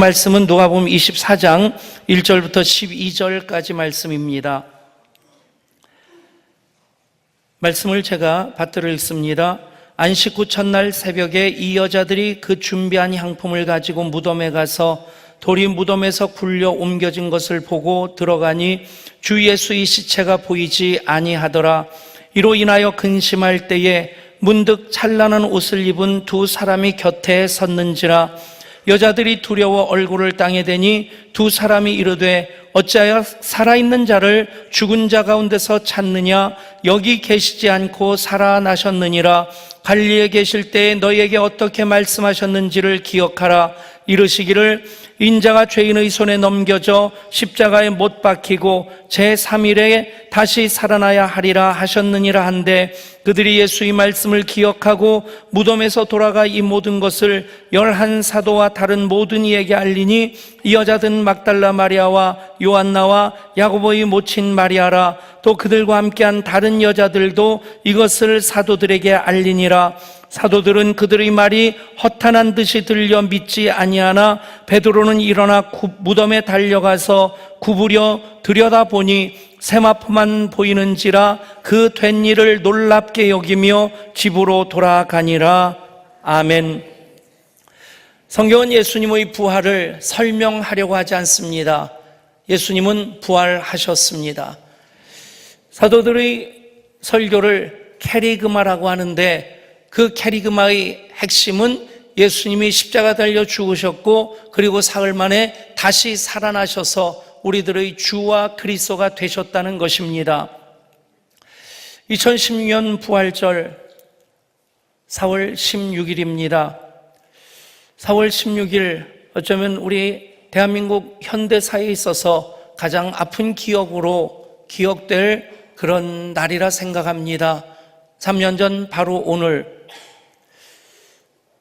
말씀은 누가복음 24장 1절부터 12절까지 말씀입니다. 말씀을 제가 받들어 읽습니다. 안식 후 첫날 새벽에 이 여자들이 그 준비한 향품을 가지고 무덤에 가서 돌이 무덤에서 굴려 옮겨진 것을 보고 들어가니 주 예수의 시체가 보이지 아니하더라. 이로 인하여 근심할 때에 문득 찬란한 옷을 입은 두 사람이 곁에 섰는지라 여자들이 두려워 얼굴을 땅에 대니 두 사람이 이르되 어찌하여 살아있는 자를 죽은 자 가운데서 찾느냐? 여기 계시지 않고 살아나셨느니라. 갈리에 계실 때에 너희에게 어떻게 말씀하셨는지를 기억하라. 이르시기를 인자가 죄인의 손에 넘겨져 십자가에 못 박히고 제3일에 다시 살아나야 하리라 하셨느니라 한데 그들이 예수의 말씀을 기억하고 무덤에서 돌아가 이 모든 것을 열한 사도와 다른 모든 이에게 알리니 이 여자든 막달라 마리아와 요한나와 야고보의 모친 마리아라 또 그들과 함께한 다른 여자들도 이것을 사도들에게 알리니라. 사도들은 그들의 말이 허탄한 듯이 들려 믿지 아니하나 베드로는 일어나 구- 무덤에 달려가서 구부려 들여다보니 세마포만 보이는지라 그 된 일을 놀랍게 여기며 집으로 돌아가니라 아멘. 성경은 예수님의 부활을 설명하려고 하지 않습니다. 예수님은 부활하셨습니다. 사도들의 설교를 캐리그마라고 하는데 그 캐리그마의 핵심은 예수님이 십자가 달려 죽으셨고 그리고 사흘 만에 다시 살아나셔서 우리들의 주와 그리스도가 되셨다는 것입니다. 2016년 부활절 4월 16일입니다. 4월 16일 어쩌면 우리 대한민국 현대사에 있어서 가장 아픈 기억으로 기억될 그런 날이라 생각합니다. 3년 전 바로 오늘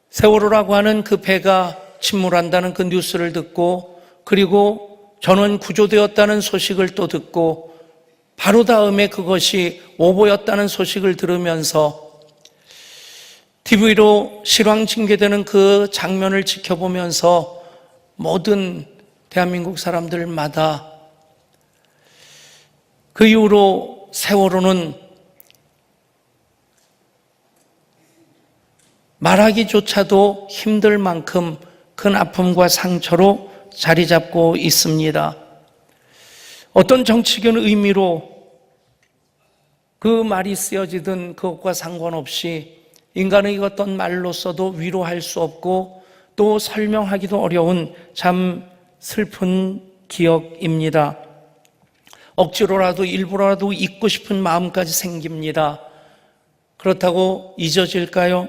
세월호라고 하는 그 배가 침몰한다는 그 뉴스를 듣고 그리고 전원 구조되었다는 소식을 또 듣고 바로 다음에 그것이 오보였다는 소식을 들으면서 TV로 실황 징계되는 그 장면을 지켜보면서 모든 대한민국 사람들마다 그 이후로 세월호는 말하기조차도 힘들 만큼 큰 아픔과 상처로 자리 잡고 있습니다. 어떤 정치적 의미로 그 말이 쓰여지든 그것과 상관없이 인간의 어떤 말로서도 위로할 수 없고 또 설명하기도 어려운 참 슬픈 기억입니다. 억지로라도 일부러라도 잊고 싶은 마음까지 생깁니다. 그렇다고 잊어질까요?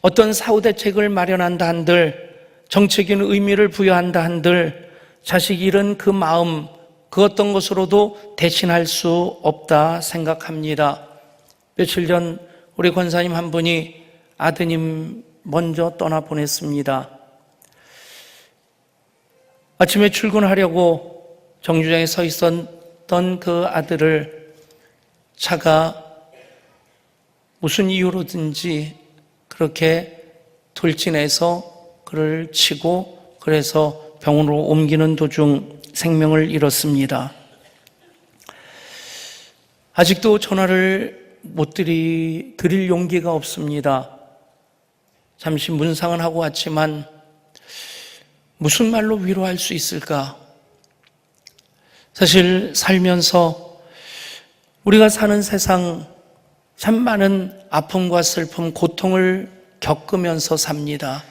어떤 사후 대책을 마련한다 한들 정책인 의미를 부여한다 한들 자식 잃은 그 마음 그 어떤 것으로도 대신할 수 없다 생각합니다. 며칠 전 우리 권사님 한 분이 아드님 먼저 떠나 보냈습니다. 아침에 출근하려고 정류장에 서 있었던 그 아들을 차가 무슨 이유로든지 그렇게 돌진해서 그를 치고 그래서 병원으로 옮기는 도중 생명을 잃었습니다. 아직도 전화를 못 드리, 드릴 용기가 없습니다. 잠시 문상은 하고 왔지만 무슨 말로 위로할 수 있을까? 사실 살면서 우리가 사는 세상 참 많은 아픔과 슬픔, 고통을 겪으면서 삽니다.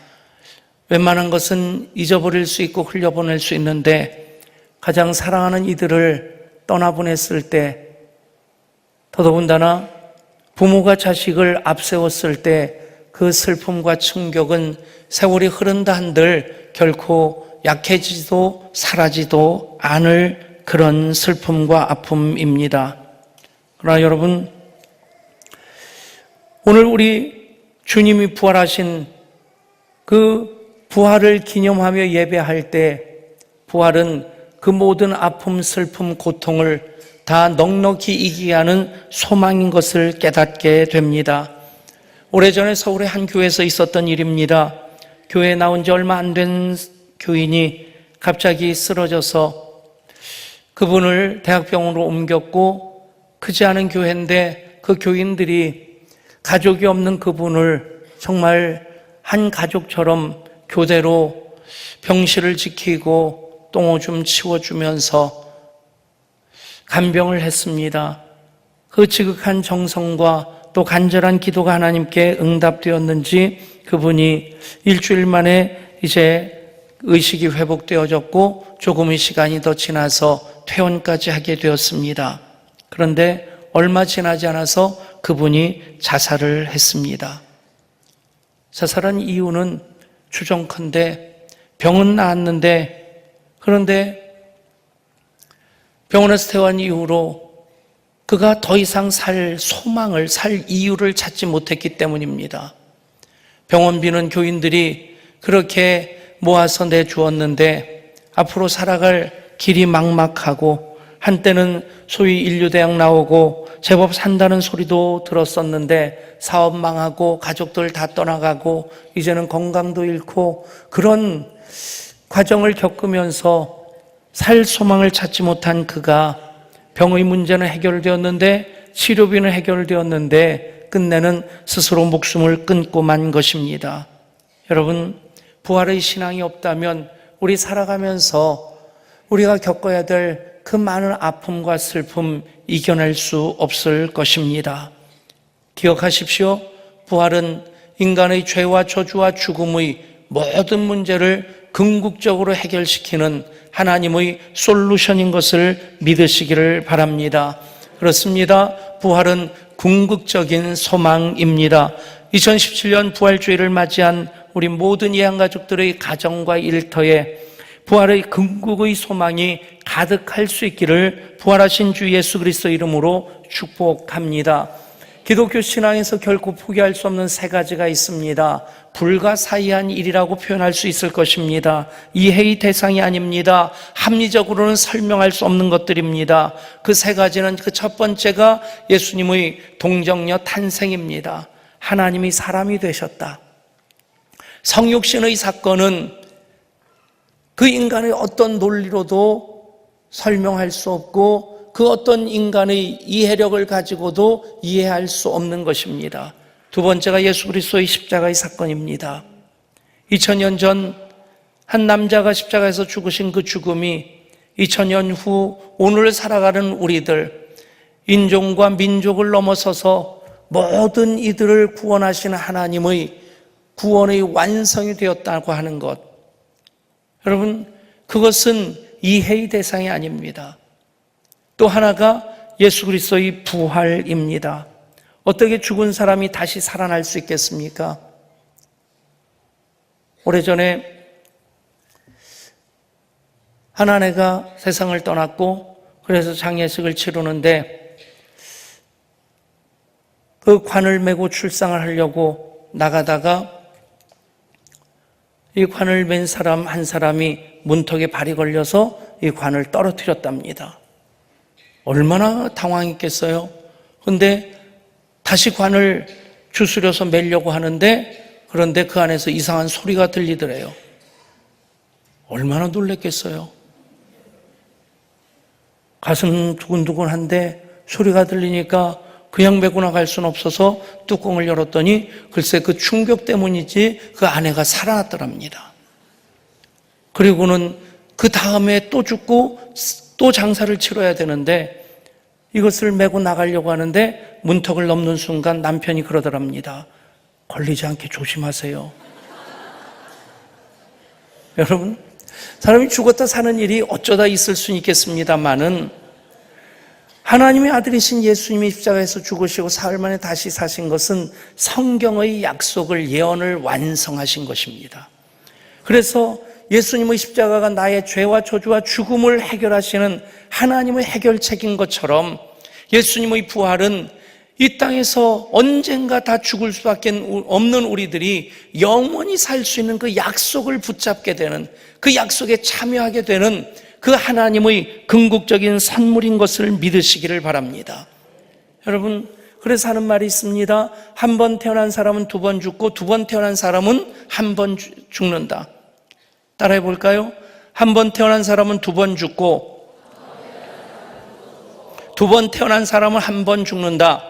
웬만한 것은 잊어버릴 수 있고 흘려보낼 수 있는데 가장 사랑하는 이들을 떠나보냈을 때 더더군다나 부모가 자식을 앞세웠을 때 그 슬픔과 충격은 세월이 흐른다 한들 결코 약해지도 사라지도 않을 그런 슬픔과 아픔입니다. 그러나 여러분, 오늘 우리 주님이 부활하신 그 부활을 기념하며 예배할 때 부활은 그 모든 아픔, 슬픔, 고통을 다 넉넉히 이기게 하는 소망인 것을 깨닫게 됩니다. 오래전에 서울의 한 교회에서 있었던 일입니다. 교회에 나온 지 얼마 안 된 교인이 갑자기 쓰러져서 그분을 대학병원으로 옮겼고 크지 않은 교회인데 그 교인들이 가족이 없는 그분을 정말 한 가족처럼 교대로 병실을 지키고 똥오줌 치워주면서 간병을 했습니다. 그 지극한 정성과 또 간절한 기도가 하나님께 응답되었는지 그분이 일주일 만에 이제 의식이 회복되어졌고 조금의 시간이 더 지나서 퇴원까지 하게 되었습니다. 그런데 얼마 지나지 않아서 그분이 자살을 했습니다. 자살한 이유는 추정컨대 병은 나았는데 그런데 병원에서 퇴원 이후로 그가 더 이상 살 소망을, 살 이유를 찾지 못했기 때문입니다. 병원비는 교인들이 그렇게 모아서 내주었는데 앞으로 살아갈 길이 막막하고 한때는 소위 인류대학 나오고 제법 산다는 소리도 들었었는데 사업 망하고 가족들 다 떠나가고 이제는 건강도 잃고 그런 과정을 겪으면서 살 소망을 찾지 못한 그가 병의 문제는 해결되었는데 치료비는 해결되었는데 끝내는 스스로 목숨을 끊고 만 것입니다. 여러분, 부활의 신앙이 없다면 우리 살아가면서 우리가 겪어야 될 그 많은 아픔과 슬픔 이겨낼 수 없을 것입니다. 기억하십시오. 부활은 인간의 죄와 저주와 죽음의 모든 문제를 궁극적으로 해결시키는 하나님의 솔루션인 것을 믿으시기를 바랍니다. 그렇습니다. 부활은 궁극적인 소망입니다. 2017년 부활주의를 맞이한 우리 모든 예양가족들의 가정과 일터에 부활의 궁극의 소망이 가득할 수 있기를 부활하신 주 예수 그리스도 이름으로 축복합니다. 기독교 신앙에서 결코 포기할 수 없는 세 가지가 있습니다. 불가사의한 일이라고 표현할 수 있을 것입니다. 이해의 대상이 아닙니다. 합리적으로는 설명할 수 없는 것들입니다. 그 세 가지는 그 첫 번째가 예수님의 동정녀 탄생입니다. 하나님이 사람이 되셨다. 성육신의 사건은 그 인간의 어떤 논리로도 설명할 수 없고 그 어떤 인간의 이해력을 가지고도 이해할 수 없는 것입니다. 두 번째가 예수 그리스도의 십자가의 사건입니다. 2000년 전 한 남자가 십자가에서 죽으신 그 죽음이 2000년 후 오늘 살아가는 우리들 인종과 민족을 넘어서서 모든 이들을 구원하시는 하나님의 구원의 완성이 되었다고 하는 것. 여러분, 그것은 이해의 대상이 아닙니다. 또 하나가 예수 그리스도의 부활입니다. 어떻게 죽은 사람이 다시 살아날 수 있겠습니까? 오래전에 한 아내가 세상을 떠났고 그래서 장례식을 치르는데 그 관을 메고 출상을 하려고 나가다가 이 관을 맨 사람 한 사람이 문턱에 발이 걸려서 이 관을 떨어뜨렸답니다. 얼마나 당황했겠어요? 근데 다시 관을 주스려서 매려고 하는데 그런데 그 안에서 이상한 소리가 들리더래요. 얼마나 놀랬겠어요? 가슴 두근두근한데 소리가 들리니까 그냥 메고 나갈 수는 없어서 뚜껑을 열었더니 글쎄 그 충격 때문이지 그 아내가 살아났더랍니다. 그리고는 그 다음에 또 죽고 또 장사를 치러야 되는데 이것을 메고 나가려고 하는데 문턱을 넘는 순간 남편이 그러더랍니다. 걸리지 않게 조심하세요. 여러분, 사람이 죽었다 사는 일이 어쩌다 있을 수 있겠습니다만은 하나님의 아들이신 예수님이 십자가에서 죽으시고 사흘 만에 다시 사신 것은 성경의 약속을 예언을 완성하신 것입니다. 그래서 예수님의 십자가가 나의 죄와 저주와 죽음을 해결하시는 하나님의 해결책인 것처럼 예수님의 부활은 이 땅에서 언젠가 다 죽을 수밖에 없는 우리들이 영원히 살 수 있는 그 약속을 붙잡게 되는 그 약속에 참여하게 되는 그 하나님의 궁극적인 선물인 것을 믿으시기를 바랍니다. 여러분, 그래서 하는 말이 있습니다. 한 번 태어난 사람은 두 번 죽고 두 번 태어난 사람은 한 번 죽는다. 따라해 볼까요? 한 번 태어난 사람은 두 번 죽고 두 번 태어난 사람은 한 번 죽는다.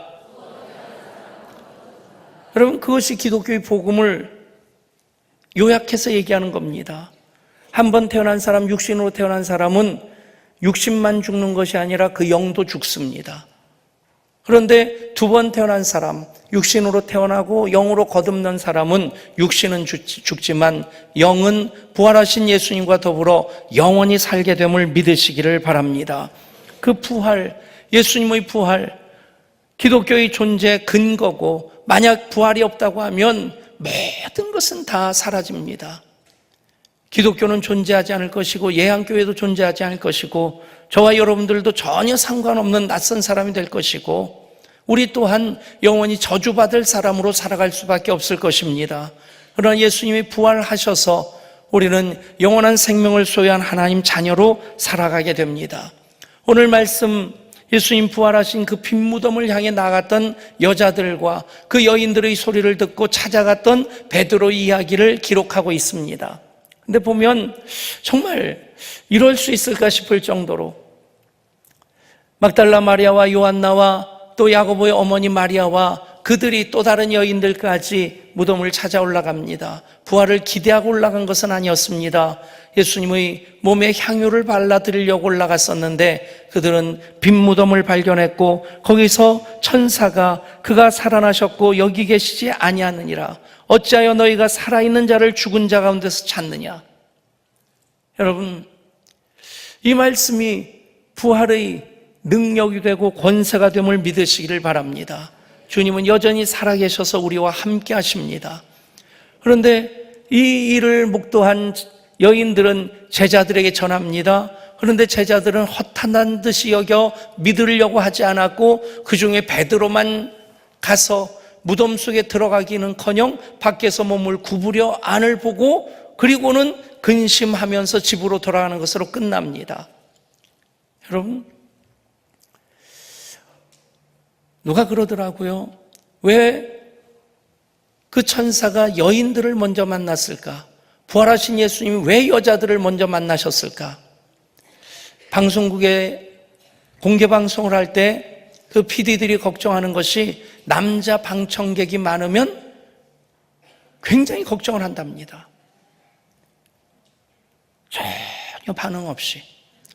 여러분 그것이 기독교의 복음을 요약해서 얘기하는 겁니다. 한 번 태어난 사람, 육신으로 태어난 사람은 육신만 죽는 것이 아니라 그 영도 죽습니다. 그런데 두 번 태어난 사람, 육신으로 태어나고 영으로 거듭난 사람은 육신은 죽지만 영은 부활하신 예수님과 더불어 영원히 살게 됨을 믿으시기를 바랍니다. 그 부활, 예수님의 부활, 기독교의 존재 근거고 만약 부활이 없다고 하면 모든 것은 다 사라집니다. 기독교는 존재하지 않을 것이고 예한교회도 존재하지 않을 것이고 저와 여러분들도 전혀 상관없는 낯선 사람이 될 것이고 우리 또한 영원히 저주받을 사람으로 살아갈 수밖에 없을 것입니다. 그러나 예수님이 부활하셔서 우리는 영원한 생명을 소유한 하나님 자녀로 살아가게 됩니다. 오늘 말씀 예수님 부활하신 그 빈무덤을 향해 나갔던 여자들과 그 여인들의 소리를 듣고 찾아갔던 베드로 이야기를 기록하고 있습니다. 근데 보면 정말 이럴 수 있을까 싶을 정도로 막달라 마리아와 요한나와 또 야고보의 어머니 마리아와 그들이 또 다른 여인들까지 무덤을 찾아 올라갑니다. 부활을 기대하고 올라간 것은 아니었습니다. 예수님의 몸에 향유를 발라 드리려고 올라갔었는데 그들은 빈 무덤을 발견했고 거기서 천사가 그가 살아나셨고 여기 계시지 아니하느니라. 어찌하여 너희가 살아있는 자를 죽은 자 가운데서 찾느냐? 여러분, 이 말씀이 부활의 능력이 되고 권세가 됨을 믿으시기를 바랍니다. 주님은 여전히 살아계셔서 우리와 함께 하십니다. 그런데 이 일을 목도한 여인들은 제자들에게 전합니다. 그런데 제자들은 허탄한 듯이 여겨 믿으려고 하지 않았고 그 중에 베드로만 가서 무덤 속에 들어가기는 커녕 밖에서 몸을 구부려 안을 보고 그리고는 근심하면서 집으로 돌아가는 것으로 끝납니다. 여러분, 누가 그러더라고요. 왜 그 천사가 여인들을 먼저 만났을까? 부활하신 예수님이 왜 여자들을 먼저 만나셨을까? 방송국에 공개 방송을 할 때 그 PD들이 걱정하는 것이 남자 방청객이 많으면 굉장히 걱정을 한답니다. 전혀 반응 없이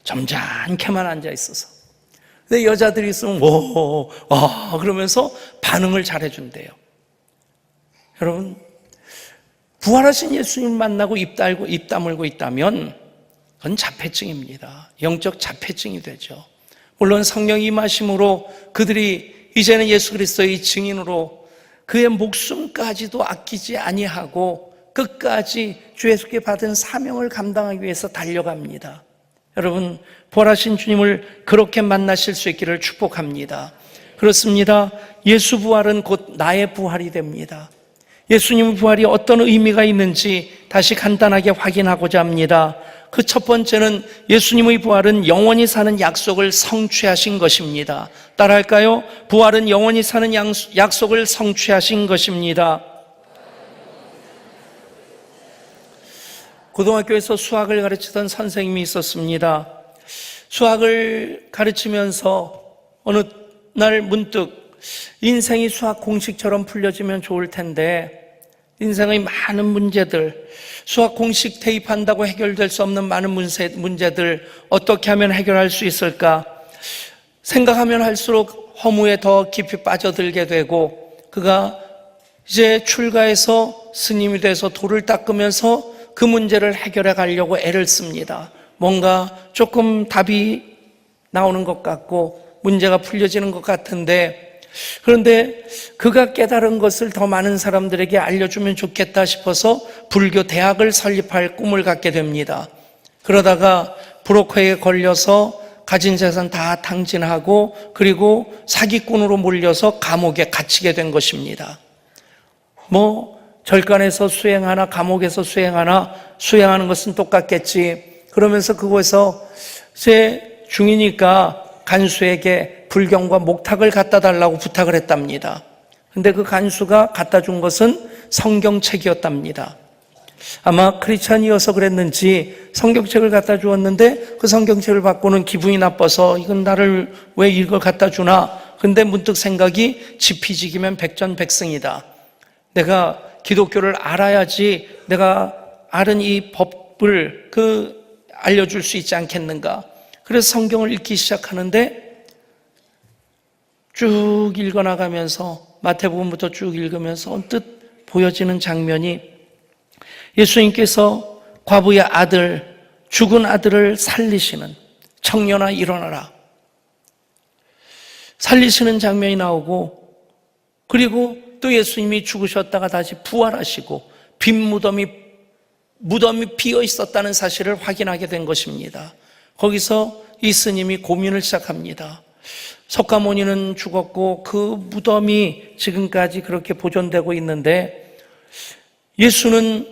점잖게만 앉아 있어서. 근데 여자들이 있으면 오, 와 그러면서 반응을 잘해 준대요. 여러분 부활하신 예수님 만나고 입 달고 입 다물고 있다면 그건 자폐증입니다. 영적 자폐증이 되죠. 물론 성령 임하심으로 그들이 이제는 예수 그리스도의 증인으로 그의 목숨까지도 아끼지 아니하고 끝까지 주 예수께 받은 사명을 감당하기 위해서 달려갑니다. 여러분, 부활하신 주님을 그렇게 만나실 수 있기를 축복합니다. 그렇습니다. 예수 부활은 곧 나의 부활이 됩니다. 예수님의 부활이 어떤 의미가 있는지 다시 간단하게 확인하고자 합니다. 그 첫 번째는 예수님의 부활은 영원히 사는 약속을 성취하신 것입니다. 따라할까요? 부활은 영원히 사는 약속을 성취하신 것입니다. 고등학교에서 수학을 가르치던 선생님이 있었습니다. 수학을 가르치면서 어느 날 문득 인생이 수학 공식처럼 풀려지면 좋을 텐데 인생의 많은 문제들, 수학 공식 대입한다고 해결될 수 없는 많은 문제들 어떻게 하면 해결할 수 있을까? 생각하면 할수록 허무에 더 깊이 빠져들게 되고 그가 이제 출가해서 스님이 돼서 돌을 닦으면서 그 문제를 해결해 가려고 애를 씁니다. 뭔가 조금 답이 나오는 것 같고 문제가 풀려지는 것 같은데 그런데 그가 깨달은 것을 더 많은 사람들에게 알려주면 좋겠다 싶어서 불교 대학을 설립할 꿈을 갖게 됩니다. 그러다가 브로커에 걸려서 가진 재산 다 탕진하고 그리고 사기꾼으로 몰려서 감옥에 갇히게 된 것입니다. 뭐 절간에서 수행하나 감옥에서 수행하나 수행하는 것은 똑같겠지. 그러면서 그곳에서 제 중이니까 간수에게 불경과 목탁을 갖다 달라고 부탁을 했답니다. 근데 그 간수가 갖다 준 것은 성경책이었답니다. 아마 크리스찬이어서 그랬는지 성경책을 갖다 주었는데 그 성경책을 받고는 기분이 나빠서 이건 나를 왜 이걸 갖다 주나? 근데 문득 생각이 지피지기면 백전백승이다. 내가 기독교를 알아야지 내가 아는 이 법을 그 알려줄 수 있지 않겠는가? 그래서 성경을 읽기 시작하는데 쭉 읽어나가면서 마태복음부터 쭉 읽으면서 언뜻 보여지는 장면이 예수님께서 과부의 아들, 죽은 아들을 살리시는 청년아 일어나라. 살리시는 장면이 나오고 그리고 또 예수님이 죽으셨다가 다시 부활하시고 빈 무덤이 무덤이 비어 있었다는 사실을 확인하게 된 것입니다. 거기서 이 스님이 고민을 시작합니다. 석가모니는 죽었고 그 무덤이 지금까지 그렇게 보존되고 있는데 예수는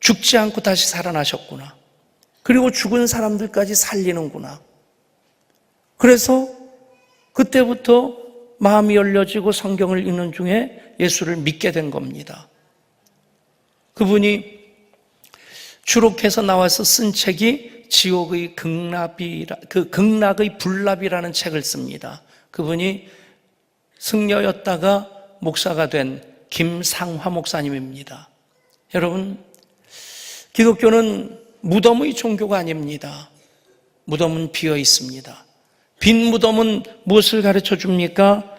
죽지 않고 다시 살아나셨구나. 그리고 죽은 사람들까지 살리는구나. 그래서 그때부터 마음이 열려지고 성경을 읽는 중에 예수를 믿게 된 겁니다. 그분이 추록해서 나와서 쓴 책이 지옥의 극락이라 그 극락의 불납이라는 책을 씁니다. 그분이 승려였다가 목사가 된 김상화 목사님입니다. 여러분 기독교는 무덤의 종교가 아닙니다. 무덤은 비어 있습니다. 빈 무덤은 무엇을 가르쳐 줍니까?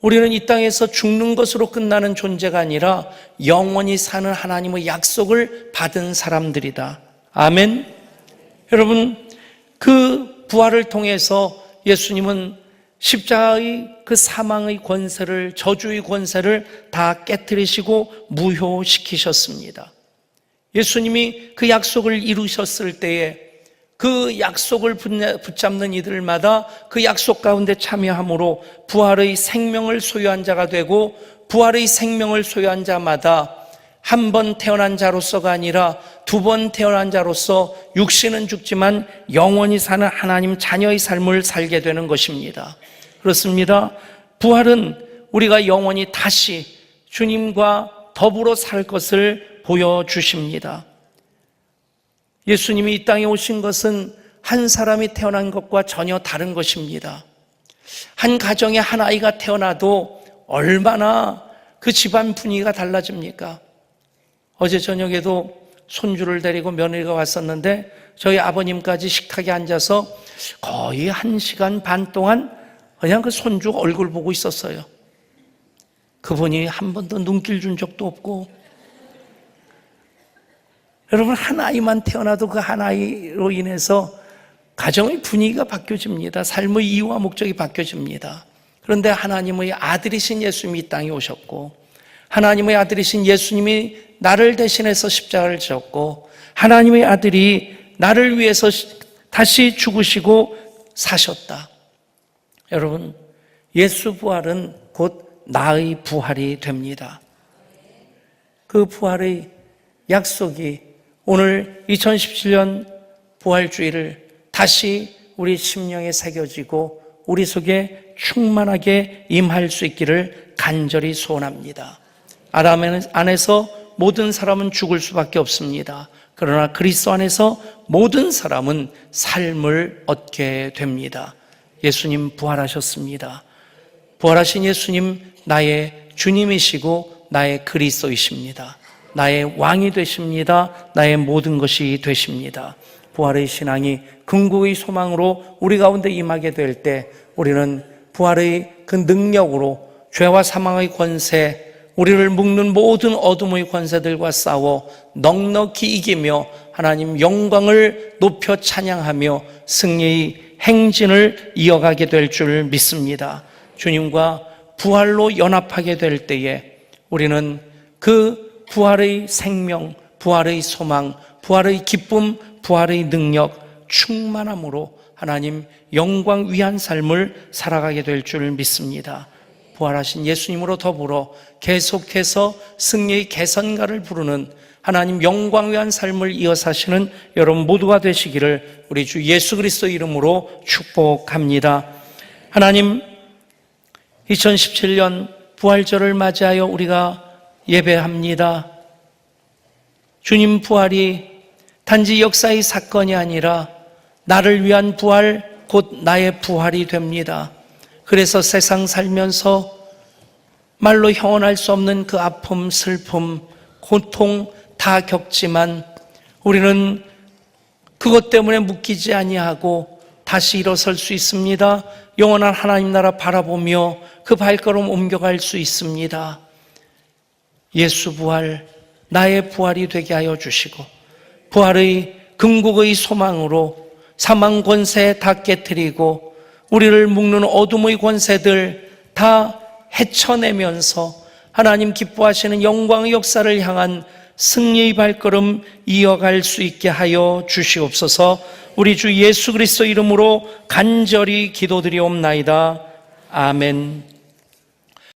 우리는 이 땅에서 죽는 것으로 끝나는 존재가 아니라 영원히 사는 하나님의 약속을 받은 사람들이다. 아멘. 여러분, 그 부활을 통해서 예수님은 십자가의 그 사망의 권세를, 저주의 권세를 다 깨뜨리시고 무효시키셨습니다. 예수님이 그 약속을 이루셨을 때에 그 약속을 붙잡는 이들마다 그 약속 가운데 참여함으로 부활의 생명을 소유한 자가 되고 부활의 생명을 소유한 자마다 한 번 태어난 자로서가 아니라 두 번 태어난 자로서 육신은 죽지만 영원히 사는 하나님 자녀의 삶을 살게 되는 것입니다. 그렇습니다. 부활은 우리가 영원히 다시 주님과 더불어 살 것을 보여주십니다. 예수님이 이 땅에 오신 것은 한 사람이 태어난 것과 전혀 다른 것입니다. 한 가정에 한 아이가 태어나도 얼마나 그 집안 분위기가 달라집니까? 어제 저녁에도 손주를 데리고 며느리가 왔었는데 저희 아버님까지 식탁에 앉아서 거의 한 시간 반 동안 그냥 그 손주 얼굴 보고 있었어요. 그분이 한 번도 눈길 준 적도 없고 여러분 한 아이만 태어나도 그 한 아이로 인해서 가정의 분위기가 바뀌어집니다. 삶의 이유와 목적이 바뀌어집니다. 그런데 하나님의 아들이신 예수님이 이 땅에 오셨고 하나님의 아들이신 예수님이 나를 대신해서 십자가를 졌고 하나님의 아들이 나를 위해서 다시 죽으시고 사셨다. 여러분 예수 부활은 곧 나의 부활이 됩니다. 그 부활의 약속이 오늘 2017년 부활주의를 다시 우리 심령에 새겨지고 우리 속에 충만하게 임할 수 있기를 간절히 소원합니다. 아담 안에서 모든 사람은 죽을 수밖에 없습니다. 그러나 그리스도 안에서 모든 사람은 삶을 얻게 됩니다. 예수님 부활하셨습니다. 부활하신 예수님 나의 주님이시고 나의 그리스도이십니다. 나의 왕이 되십니다. 나의 모든 것이 되십니다. 부활의 신앙이 궁극의 소망으로 우리 가운데 임하게 될 때 우리는 부활의 그 능력으로 죄와 사망의 권세, 우리를 묶는 모든 어둠의 권세들과 싸워 넉넉히 이기며 하나님 영광을 높여 찬양하며 승리의 행진을 이어가게 될 줄 믿습니다. 주님과 부활로 연합하게 될 때에 우리는 그 부활의 생명, 부활의 소망, 부활의 기쁨, 부활의 능력, 충만함으로 하나님 영광 위한 삶을 살아가게 될 줄 믿습니다. 부활하신 예수님으로 더불어 계속해서 승리의 개선가를 부르는 하나님 영광 위한 삶을 이어 사시는 여러분 모두가 되시기를 우리 주 예수 그리스도 이름으로 축복합니다. 하나님 2017년 부활절을 맞이하여 우리가 예배합니다. 주님 부활이 단지 역사의 사건이 아니라 나를 위한 부활, 곧 나의 부활이 됩니다. 그래서 세상 살면서 말로 형언할 수 없는 그 아픔, 슬픔, 고통 다 겪지만 우리는 그것 때문에 묶이지 아니하고 다시 일어설 수 있습니다. 영원한 하나님 나라 바라보며 그 발걸음 옮겨갈 수 있습니다. 예수 부활, 나의 부활이 되게 하여 주시고 부활의 긍국의 소망으로 사망 권세 다 깨뜨리고 우리를 묶는 어둠의 권세들 다 헤쳐내면서 하나님 기뻐하시는 영광의 역사를 향한 승리의 발걸음 이어갈 수 있게 하여 주시옵소서 우리 주 예수 그리스도 이름으로 간절히 기도드리옵나이다. 아멘.